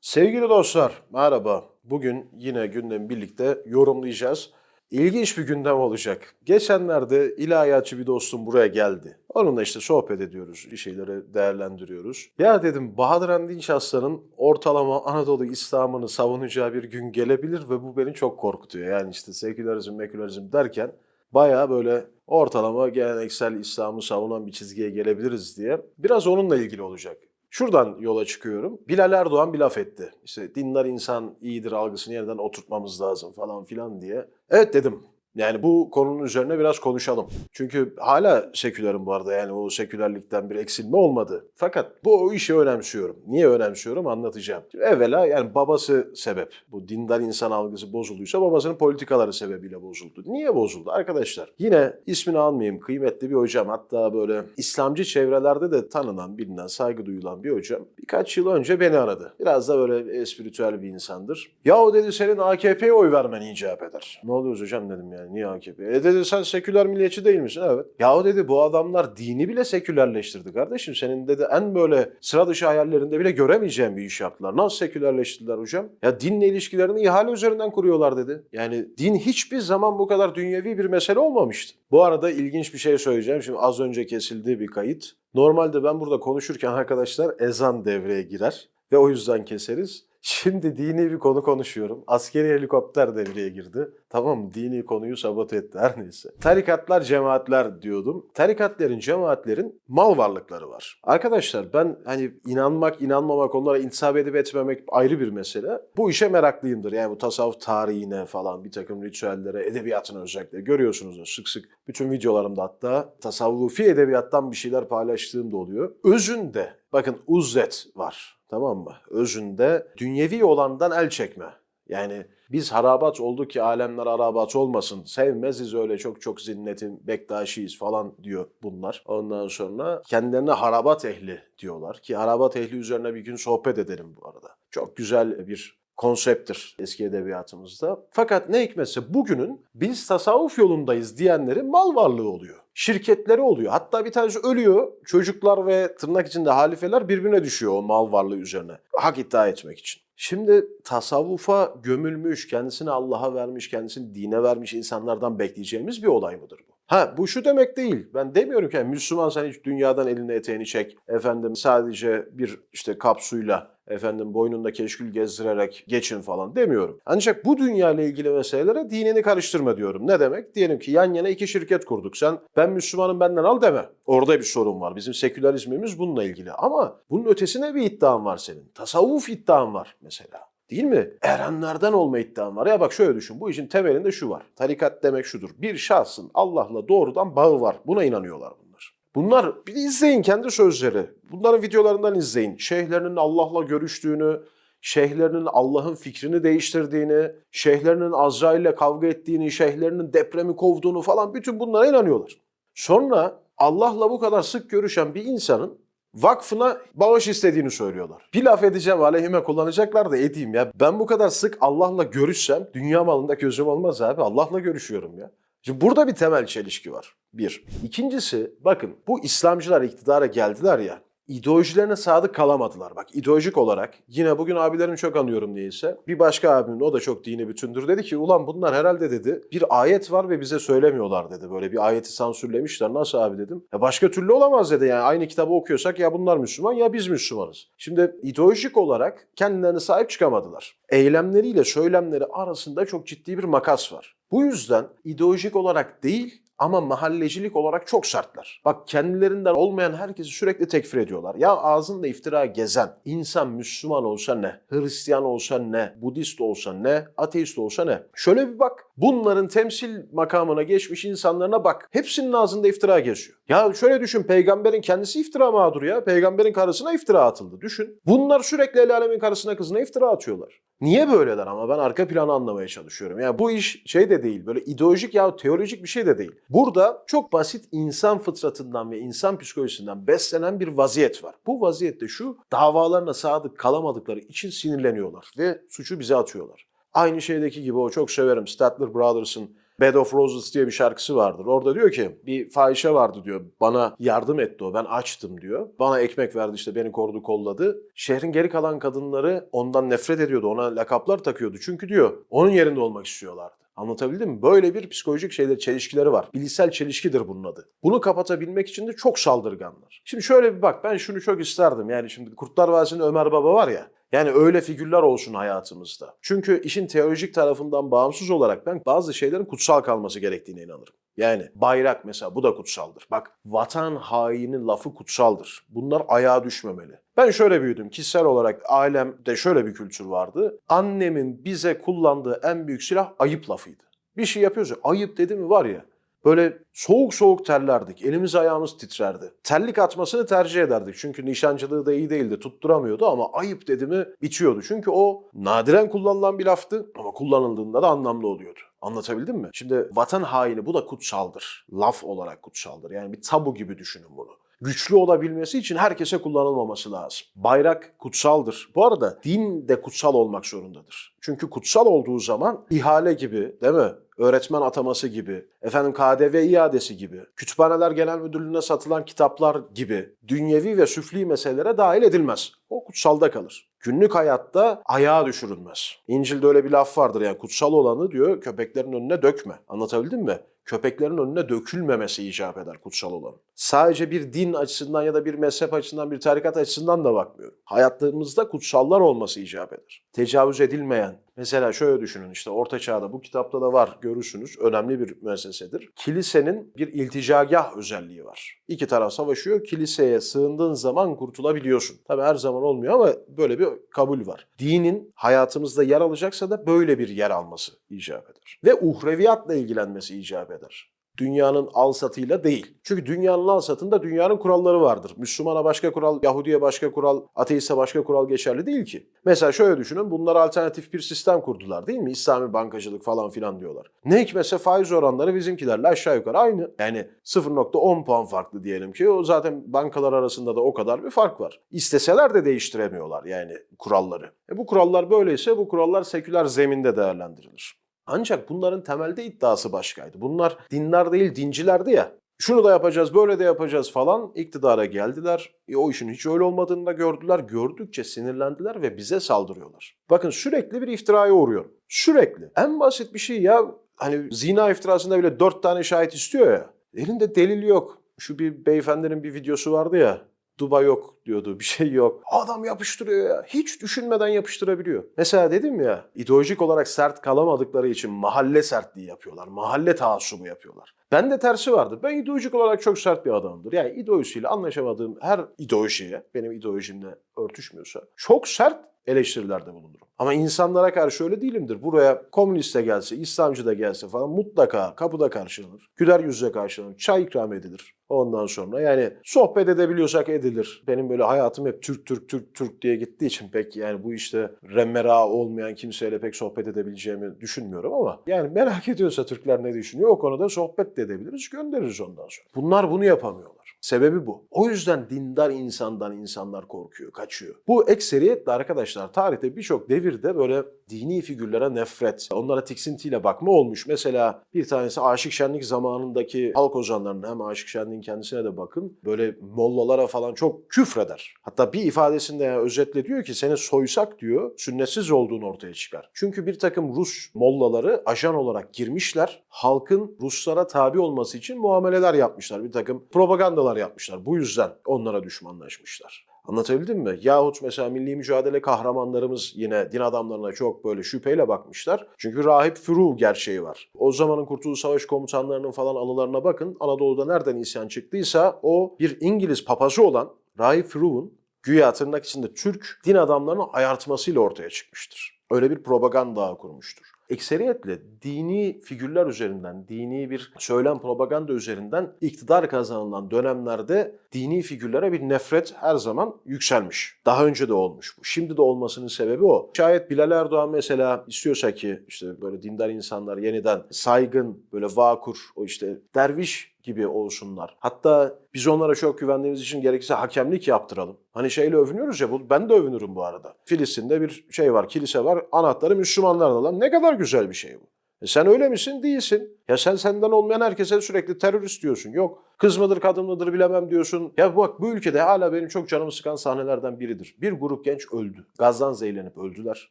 Sevgili dostlar, merhaba. Bugün yine gündemi birlikte yorumlayacağız. İlginç bir gündem olacak. Geçenlerde ilahiyatçı bir dostum buraya geldi. Onunla işte sohbet ediyoruz, bir şeyleri değerlendiriyoruz. Ya dedim Bahadır Endinç Aslan'ın ortalama Anadolu İslam'ını savunacağı bir gün gelebilir ve bu beni çok korkutuyor. Yani işte sekülerizm, mekülerizm derken bayağı böyle ortalama geleneksel İslam'ı savunan bir çizgiye gelebiliriz diye. Biraz onunla ilgili olacak. Şuradan yola çıkıyorum. Bilal Erdoğan bir laf etti. İşte dindar insan iyidir algısını yeniden oturtmamız lazım falan filan diye. Evet dedim. Yani bu konunun üzerine biraz konuşalım. Çünkü hala sekülerim bu arada yani o sekülerlikten bir eksilme olmadı. Fakat bu o işi önemsiyorum. Niye önemsiyorum anlatacağım. Şimdi evvela yani babası sebep. Bu dindar insan algısı bozulduysa babasının politikaları sebebiyle bozuldu. Niye bozuldu arkadaşlar? Yine ismini almayayım kıymetli bir hocam hatta böyle İslamcı çevrelerde de tanınan, bilinen, saygı duyulan bir hocam birkaç yıl önce beni aradı. Biraz da böyle espritüel bir insandır. Ya o dedi senin AKP'ye oy vermen icap eder. Ne oluyoruz hocam dedim yani niye AKP? E dedi sen seküler milliyetçi değil misin? Evet. Ya o dedi bu adamlar dini bile sekülerleştirdi kardeşim. Senin dedi en böyle sıra dışı hayallerinde bile göremeyeceğin bir iş yaptılar. Nasıl sekülerleştirdiler hocam? Ya dinle ilişkilerini ihale üzerinden kuruyorlar dedi. Yani din hiçbir zaman bu kadar dünyevi bir mesele olmamıştı. Bu arada ilginç bir şey söyleyeceğim. Şimdi az önce kesildi bir kayıt. Normalde ben burada konuşurken arkadaşlar ezan devreye girer ve o yüzden keseriz. Şimdi dini bir konu konuşuyorum. Askeri helikopter devreye girdi. Tamam? Dini konuyu sabote etti her neyse. Tarikatlar, cemaatler diyordum. Tarikatlerin, cemaatlerin mal varlıkları var. Arkadaşlar ben hani inanmak, inanmamak, onlara intisap edip etmemek ayrı bir mesele. Bu işe meraklıyımdır. Yani bu tasavvuf tarihine falan, bir takım ritüellere, edebiyatına özellikle. Görüyorsunuz sık sık bütün videolarımda hatta tasavvufi edebiyattan bir şeyler paylaştığım da oluyor. Özünde, bakın uzzet var. Tamam mı? Özünde dünyevi olandan el çekme. Yani biz harabat olduk ki alemler harabat olmasın. Sevmeziz öyle çok çok zinnetin Bektaşiyiz falan diyor bunlar. Ondan sonra kendilerine harabat ehli diyorlar. Ki harabat ehli üzerine bir gün sohbet edelim bu arada. Çok güzel bir konsepttir eski edebiyatımızda. Fakat ne hikmetse bugünün biz tasavvuf yolundayız diyenlerin mal varlığı oluyor. Şirketleri oluyor. Hatta bir tanesi ölüyor. Çocuklar ve tırnak içinde halifeler birbirine düşüyor o mal varlığı üzerine. Hak iddia etmek için. Şimdi tasavvufa gömülmüş, kendisini Allah'a vermiş, kendisini dine vermiş insanlardan bekleyeceğimiz bir olay mıdır bu? Ha bu şu demek değil. Ben demiyorum ki yani Müslüman sen hiç dünyadan elini eteğini çek. Efendim sadece bir işte kapsuyla efendim boynunda keşkül gezdirerek geçin falan demiyorum. Ancak bu dünya ile ilgili meselelere dinini karıştırma diyorum. Ne demek? Diyelim ki yan yana iki şirket kurduk. Sen ben Müslümanım benden al deme. Orada bir sorun var. Bizim sekülerizmimiz bununla ilgili. Ama bunun ötesine bir iddian var senin. Tasavvuf iddian var mesela. Değil mi? Erenlerden olma iddian var. Ya bak şöyle düşün. Bu işin temelinde şu var. Tarikat demek şudur. Bir şahsın Allah'la doğrudan bağı var. Buna inanıyorlar bunlar. Bunlar bir izleyin kendi sözleri. Bunların videolarından izleyin. Şeyhlerinin Allah'la görüştüğünü, şeyhlerinin Allah'ın fikrini değiştirdiğini, şeyhlerinin Azrail ile kavga ettiğini, şeyhlerinin depremi kovduğunu falan bütün bunlara inanıyorlar. Sonra Allah'la bu kadar sık görüşen bir insanın vakfına bağış istediğini söylüyorlar. Bir laf edeceğim aleyhime kullanacaklar da edeyim ya. Ben bu kadar sık Allah'la görüşsem dünya malında gözüm olmaz abi. Allah'la görüşüyorum ya. Şimdi burada bir temel çelişki var. Bir. İkincisi bakın bu İslamcılar iktidara geldiler ya ideolojilerine sadık kalamadılar. Bak ideolojik olarak yine bugün abilerimi çok anıyorum neyse. Bir başka abimin o da çok dini bütündür dedi ki ulan bunlar herhalde dedi bir ayet var ve bize söylemiyorlar dedi. Böyle bir ayeti sansürlemişler. Nasıl abi dedim. Ya başka türlü olamaz dedi yani aynı kitabı okuyorsak ya bunlar Müslüman ya biz Müslümanız. Şimdi ideolojik olarak kendilerine sahip çıkamadılar. Eylemleriyle söylemleri arasında çok ciddi bir makas var. Bu yüzden ideolojik olarak değil ama mahallecilik olarak çok sertler. Bak kendilerinden olmayan herkesi sürekli tekfir ediyorlar. Ya ağzında iftira gezen insan Müslüman olsa ne, Hristiyan olsa ne, Budist olsa ne, ateist olsa ne. Şöyle bir bak. Bunların temsil makamına geçmiş insanlarına bak. Hepsinin ağzında iftira geziyor. Ya şöyle düşün peygamberin kendisi iftira mağduru ya. Peygamberin karısına iftira atıldı. Düşün. Bunlar sürekli el alemin karısına kızına iftira atıyorlar. Niye böyleler ama ben arka planı anlamaya çalışıyorum. Yani bu iş şey de değil böyle ideolojik ya teolojik bir şey de değil. Burada çok basit insan fıtratından ve insan psikolojisinden beslenen bir vaziyet var. Bu vaziyette şu davalarına sadık kalamadıkları için sinirleniyorlar ve suçu bize atıyorlar. Aynı şeydeki gibi o çok severim Statler Brothers'ın Bed of Roses diye bir şarkısı vardır. Orada diyor ki bir fahişe vardı diyor. Bana yardım etti o. Ben açtım diyor. Bana ekmek verdi işte beni korudu kolladı. Şehrin geri kalan kadınları ondan nefret ediyordu. Ona lakaplar takıyordu. Çünkü diyor onun yerinde olmak istiyorlardı. Anlatabildim mi? Böyle bir psikolojik şeyler, çelişkileri var. Bilişsel çelişkidir bunun adı. Bunu kapatabilmek için de çok saldırganlar. Şimdi şöyle bir bak ben şunu çok isterdim. Yani şimdi Kurtlar Vadisi'nde Ömer Baba var ya. Yani öyle figürler olsun hayatımızda. Çünkü işin teolojik tarafından bağımsız olarak ben bazı şeylerin kutsal kalması gerektiğine inanırım. Yani bayrak mesela bu da kutsaldır. Bak vatan haini lafı kutsaldır. Bunlar ayağa düşmemeli. Ben şöyle büyüdüm. Kişisel olarak ailemde şöyle bir kültür vardı. Annemin bize kullandığı en büyük silah ayıp lafıydı. Bir şey yapıyoruz ya ayıp dedi mi var ya Böyle soğuk soğuk terlerdik. Elimiz ayağımız titrerdi. Terlik atmasını tercih ederdik. Çünkü nişancılığı da iyi değildi. Tutturamıyordu ama ayıp dedi mi bitiyordu. Çünkü o nadiren kullanılan bir laftı ama kullanıldığında da anlamlı oluyordu. Anlatabildim mi? Şimdi vatan haini bu da kutsaldır. Laf olarak kutsaldır. Yani bir tabu gibi düşünün bunu güçlü olabilmesi için herkese kullanılmaması lazım. Bayrak kutsaldır. Bu arada din de kutsal olmak zorundadır. Çünkü kutsal olduğu zaman ihale gibi değil mi? Öğretmen ataması gibi, efendim KDV iadesi gibi, kütüphaneler genel müdürlüğüne satılan kitaplar gibi dünyevi ve süfli meselelere dahil edilmez. O kutsalda kalır. Günlük hayatta ayağa düşürülmez. İncil'de öyle bir laf vardır yani kutsal olanı diyor köpeklerin önüne dökme. Anlatabildim mi? köpeklerin önüne dökülmemesi icap eder kutsal olan. Sadece bir din açısından ya da bir mezhep açısından, bir tarikat açısından da bakmıyorum. Hayatlarımızda kutsallar olması icap eder. Tecavüz edilmeyen, mesela şöyle düşünün işte Orta Çağ'da bu kitapta da var görürsünüz. Önemli bir müessesedir. Kilisenin bir ilticagah özelliği var. İki taraf savaşıyor. Kiliseye sığındığın zaman kurtulabiliyorsun. Tabi her zaman olmuyor ama böyle bir kabul var. Dinin hayatımızda yer alacaksa da böyle bir yer alması icap eder. Ve uhreviyatla ilgilenmesi icap eder dünyanın al satıyla değil. Çünkü dünyanın al satında dünyanın kuralları vardır. Müslümana başka kural, Yahudiye başka kural, ateiste başka kural geçerli değil ki. Mesela şöyle düşünün bunlar alternatif bir sistem kurdular değil mi? İslami bankacılık falan filan diyorlar. Ne hikmetse faiz oranları bizimkilerle aşağı yukarı aynı. Yani 0.10 puan farklı diyelim ki o zaten bankalar arasında da o kadar bir fark var. İsteseler de değiştiremiyorlar yani kuralları. E bu kurallar böyleyse bu kurallar seküler zeminde değerlendirilir. Ancak bunların temelde iddiası başkaydı. Bunlar dinler değil dincilerdi ya. Şunu da yapacağız, böyle de yapacağız falan iktidara geldiler. E, o işin hiç öyle olmadığını da gördüler. Gördükçe sinirlendiler ve bize saldırıyorlar. Bakın sürekli bir iftiraya uğruyor. Sürekli. En basit bir şey ya hani zina iftirasında bile dört tane şahit istiyor ya. Elinde delil yok. Şu bir beyefendinin bir videosu vardı ya. Duba yok diyordu, bir şey yok. Adam yapıştırıyor ya. Hiç düşünmeden yapıştırabiliyor. Mesela dedim ya, ideolojik olarak sert kalamadıkları için mahalle sertliği yapıyorlar. Mahalle taassubu yapıyorlar. Ben de tersi vardır. Ben ideolojik olarak çok sert bir adamımdır. Yani ideolojisiyle anlaşamadığım her ideolojiye, benim ideolojimle örtüşmüyorsa çok sert eleştirilerde bulunurum. Ama insanlara karşı öyle değilimdir. Buraya komünist de gelse, İslamcı da gelse falan mutlaka kapıda karşılanır. Güler yüzle karşılanır. Çay ikram edilir. Ondan sonra yani sohbet edebiliyorsak edilir. Benim böyle hayatım hep Türk Türk Türk Türk diye gittiği için pek yani bu işte remmera olmayan kimseyle pek sohbet edebileceğimi düşünmüyorum ama yani merak ediyorsa Türkler ne düşünüyor o konuda sohbet de edebiliriz göndeririz ondan sonra. Bunlar bunu yapamıyorlar. Sebebi bu. O yüzden dindar insandan insanlar korkuyor, kaçıyor. Bu ekseriyetle arkadaşlar tarihte birçok devirde böyle dini figürlere nefret, onlara tiksintiyle bakma olmuş. Mesela bir tanesi Aşık Şenlik zamanındaki halk ozanlarının hem Aşık Şenlik'in kendisine de bakın böyle mollalara falan çok küfreder. Hatta bir ifadesinde yani özetle diyor ki seni soysak diyor sünnetsiz olduğunu ortaya çıkar. Çünkü bir takım Rus mollaları ajan olarak girmişler. Halkın Ruslara tabi olması için muameleler yapmışlar. Bir takım propagandalar yapmışlar. Bu yüzden onlara düşmanlaşmışlar. Anlatabildim mi? Yahut mesela milli mücadele kahramanlarımız yine din adamlarına çok böyle şüpheyle bakmışlar. Çünkü rahip Furu gerçeği var. O zamanın Kurtuluş Savaş komutanlarının falan anılarına bakın. Anadolu'da nereden isyan çıktıysa o bir İngiliz papazı olan Rahip Furu'nun güya tırnak içinde Türk din adamlarını ayartmasıyla ortaya çıkmıştır. Öyle bir propaganda kurmuştur ekseriyetle dini figürler üzerinden, dini bir söylem propaganda üzerinden iktidar kazanılan dönemlerde dini figürlere bir nefret her zaman yükselmiş. Daha önce de olmuş bu. Şimdi de olmasının sebebi o. Şayet Bilal Erdoğan mesela istiyorsa ki işte böyle dindar insanlar yeniden saygın, böyle vakur, o işte derviş gibi olsunlar. Hatta biz onlara çok güvendiğimiz için gerekirse hakemlik yaptıralım. Hani şeyle övünüyoruz ya, bu, ben de övünürüm bu arada. Filistin'de bir şey var, kilise var, anahtarı Müslümanlar da lan. Ne kadar güzel bir şey bu. E sen öyle misin? Değilsin. Ya sen senden olmayan herkese sürekli terörist diyorsun. Yok kız mıdır kadın mıdır bilemem diyorsun. Ya bak bu ülkede hala benim çok canımı sıkan sahnelerden biridir. Bir grup genç öldü. Gazdan zehirlenip öldüler.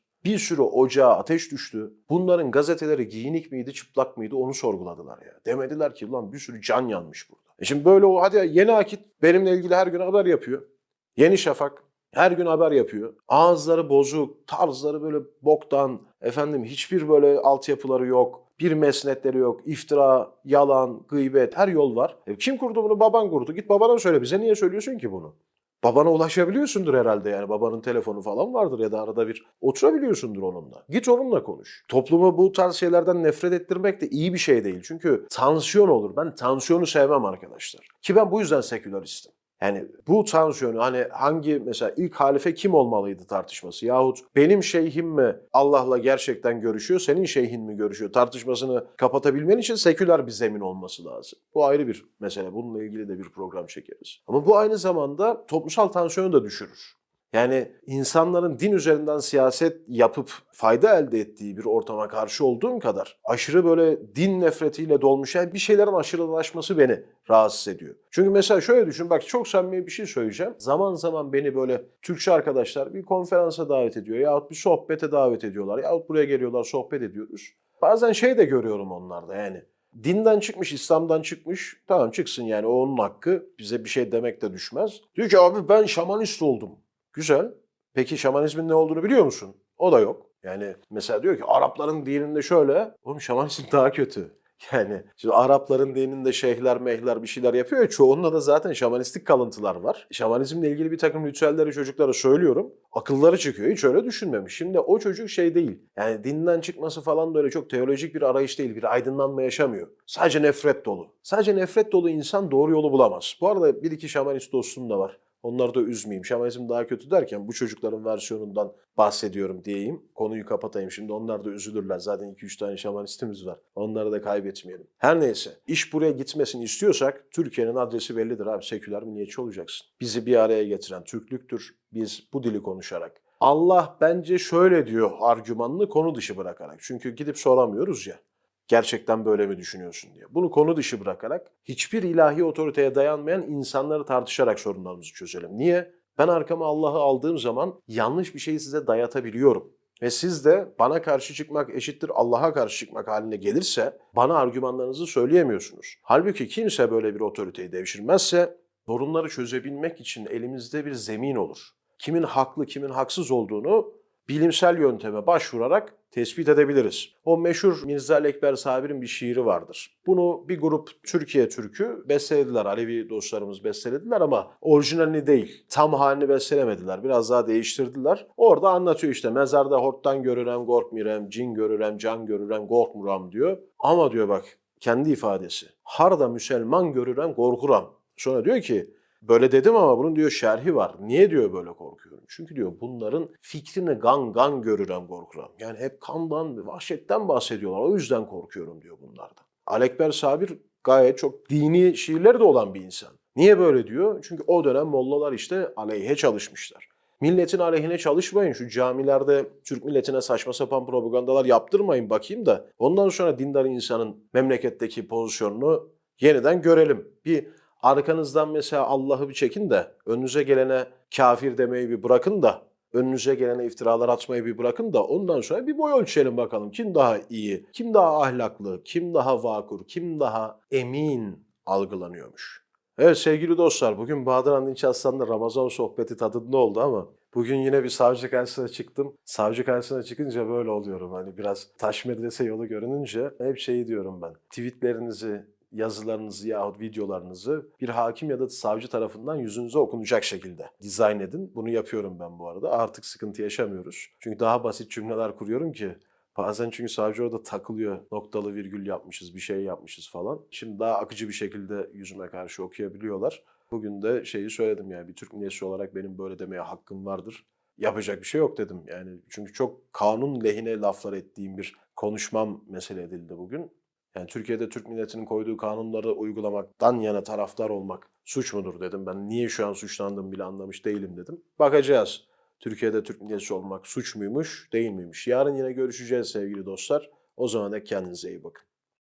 Bir sürü ocağa ateş düştü. Bunların gazeteleri giyinik miydi, çıplak mıydı onu sorguladılar ya. Demediler ki ulan bir sürü can yanmış burada. E şimdi böyle o hadi yeni akit benimle ilgili her gün haber yapıyor. Yeni Şafak her gün haber yapıyor. Ağızları bozuk, tarzları böyle boktan, efendim hiçbir böyle altyapıları yok. Bir mesnetleri yok. İftira, yalan, gıybet her yol var. E kim kurdu bunu? Baban kurdu. Git babana söyle. Bize niye söylüyorsun ki bunu? Babana ulaşabiliyorsundur herhalde yani. Babanın telefonu falan vardır ya da arada bir oturabiliyorsundur onunla. Git onunla konuş. Toplumu bu tarz şeylerden nefret ettirmek de iyi bir şey değil. Çünkü tansiyon olur. Ben tansiyonu sevmem arkadaşlar. Ki ben bu yüzden seküleristim. Yani bu tansiyonu hani hangi mesela ilk halife kim olmalıydı tartışması yahut benim şeyhim mi Allah'la gerçekten görüşüyor, senin şeyhin mi görüşüyor tartışmasını kapatabilmen için seküler bir zemin olması lazım. Bu ayrı bir mesele. Bununla ilgili de bir program çekeriz. Ama bu aynı zamanda toplumsal tansiyonu da düşürür. Yani insanların din üzerinden siyaset yapıp fayda elde ettiği bir ortama karşı olduğum kadar aşırı böyle din nefretiyle dolmuş yani bir şeylerin aşırılaşması beni rahatsız ediyor. Çünkü mesela şöyle düşün bak çok samimi bir şey söyleyeceğim. Zaman zaman beni böyle Türkçe arkadaşlar bir konferansa davet ediyor yahut bir sohbete davet ediyorlar yahut buraya geliyorlar sohbet ediyoruz. Bazen şey de görüyorum onlarda yani dinden çıkmış, İslam'dan çıkmış. Tamam çıksın yani o onun hakkı. Bize bir şey demek de düşmez. Diyor ki abi ben şamanist oldum. Güzel. Peki şamanizmin ne olduğunu biliyor musun? O da yok. Yani mesela diyor ki Arapların dininde şöyle. Oğlum şamanizm daha kötü. Yani şimdi Arapların dininde şeyhler mehler bir şeyler yapıyor ya çoğunla da zaten şamanistik kalıntılar var. Şamanizmle ilgili bir takım ritüelleri çocuklara söylüyorum. Akılları çıkıyor. Hiç öyle düşünmemiş. Şimdi o çocuk şey değil. Yani dinden çıkması falan da öyle çok teolojik bir arayış değil. Bir aydınlanma yaşamıyor. Sadece nefret dolu. Sadece nefret dolu insan doğru yolu bulamaz. Bu arada bir iki şamanist dostum da var. Onları da üzmeyeyim. Şamanizm daha kötü derken bu çocukların versiyonundan bahsediyorum diyeyim. Konuyu kapatayım. Şimdi onlar da üzülürler. Zaten 2-3 tane şamanistimiz var. Onları da kaybetmeyelim. Her neyse. iş buraya gitmesini istiyorsak Türkiye'nin adresi bellidir abi. Seküler milliyetçi olacaksın. Bizi bir araya getiren Türklüktür. Biz bu dili konuşarak. Allah bence şöyle diyor argümanını konu dışı bırakarak. Çünkü gidip soramıyoruz ya gerçekten böyle mi düşünüyorsun diye. Bunu konu dışı bırakarak hiçbir ilahi otoriteye dayanmayan insanları tartışarak sorunlarımızı çözelim. Niye? Ben arkama Allah'ı aldığım zaman yanlış bir şeyi size dayatabiliyorum. Ve siz de bana karşı çıkmak eşittir Allah'a karşı çıkmak haline gelirse bana argümanlarınızı söyleyemiyorsunuz. Halbuki kimse böyle bir otoriteyi devşirmezse sorunları çözebilmek için elimizde bir zemin olur. Kimin haklı, kimin haksız olduğunu bilimsel yönteme başvurarak tespit edebiliriz. O meşhur Mirza Ekber Sabir'in bir şiiri vardır. Bunu bir grup Türkiye Türk'ü bestelediler. Alevi dostlarımız bestelediler ama orijinalini değil. Tam halini bestelemediler. Biraz daha değiştirdiler. Orada anlatıyor işte mezarda horttan görürem korkmirem, cin görürem, can görürem korkmuram diyor. Ama diyor bak kendi ifadesi. Harda Müselman görürem korkuram. Sonra diyor ki Böyle dedim ama bunun diyor şerhi var. Niye diyor böyle korkuyorum? Çünkü diyor bunların fikrini gan gan görürem korkuram. Yani hep kandan, vahşetten bahsediyorlar. O yüzden korkuyorum diyor bunlardan. Alekber Sabir gayet çok dini şiirleri de olan bir insan. Niye böyle diyor? Çünkü o dönem mollalar işte aleyhe çalışmışlar. Milletin aleyhine çalışmayın. Şu camilerde Türk milletine saçma sapan propagandalar yaptırmayın bakayım da ondan sonra dindar insanın memleketteki pozisyonunu yeniden görelim. Bir arkanızdan mesela Allah'ı bir çekin de önünüze gelene kafir demeyi bir bırakın da önünüze gelene iftiralar atmayı bir bırakın da ondan sonra bir boy ölçelim bakalım. Kim daha iyi, kim daha ahlaklı, kim daha vakur, kim daha emin algılanıyormuş. Evet sevgili dostlar bugün Bahadır Andinç Aslan'la Ramazan sohbeti tadında oldu ama bugün yine bir savcı karşısına çıktım. Savcı karşısına çıkınca böyle oluyorum. Hani biraz taş medrese yolu görününce hep şeyi diyorum ben. Tweetlerinizi, yazılarınızı yahut videolarınızı bir hakim ya da savcı tarafından yüzünüze okunacak şekilde dizayn edin. Bunu yapıyorum ben bu arada. Artık sıkıntı yaşamıyoruz. Çünkü daha basit cümleler kuruyorum ki Bazen çünkü savcı orada takılıyor. Noktalı virgül yapmışız, bir şey yapmışız falan. Şimdi daha akıcı bir şekilde yüzüme karşı okuyabiliyorlar. Bugün de şeyi söyledim yani bir Türk milliyetçi olarak benim böyle demeye hakkım vardır. Yapacak bir şey yok dedim. Yani çünkü çok kanun lehine laflar ettiğim bir konuşmam mesele edildi bugün. Yani Türkiye'de Türk milletinin koyduğu kanunları uygulamaktan yana taraftar olmak suç mudur dedim. Ben niye şu an suçlandım bile anlamış değilim dedim. Bakacağız. Türkiye'de Türk milliyetçi olmak suç muymuş, değil miymiş? Yarın yine görüşeceğiz sevgili dostlar. O zaman da kendinize iyi bakın.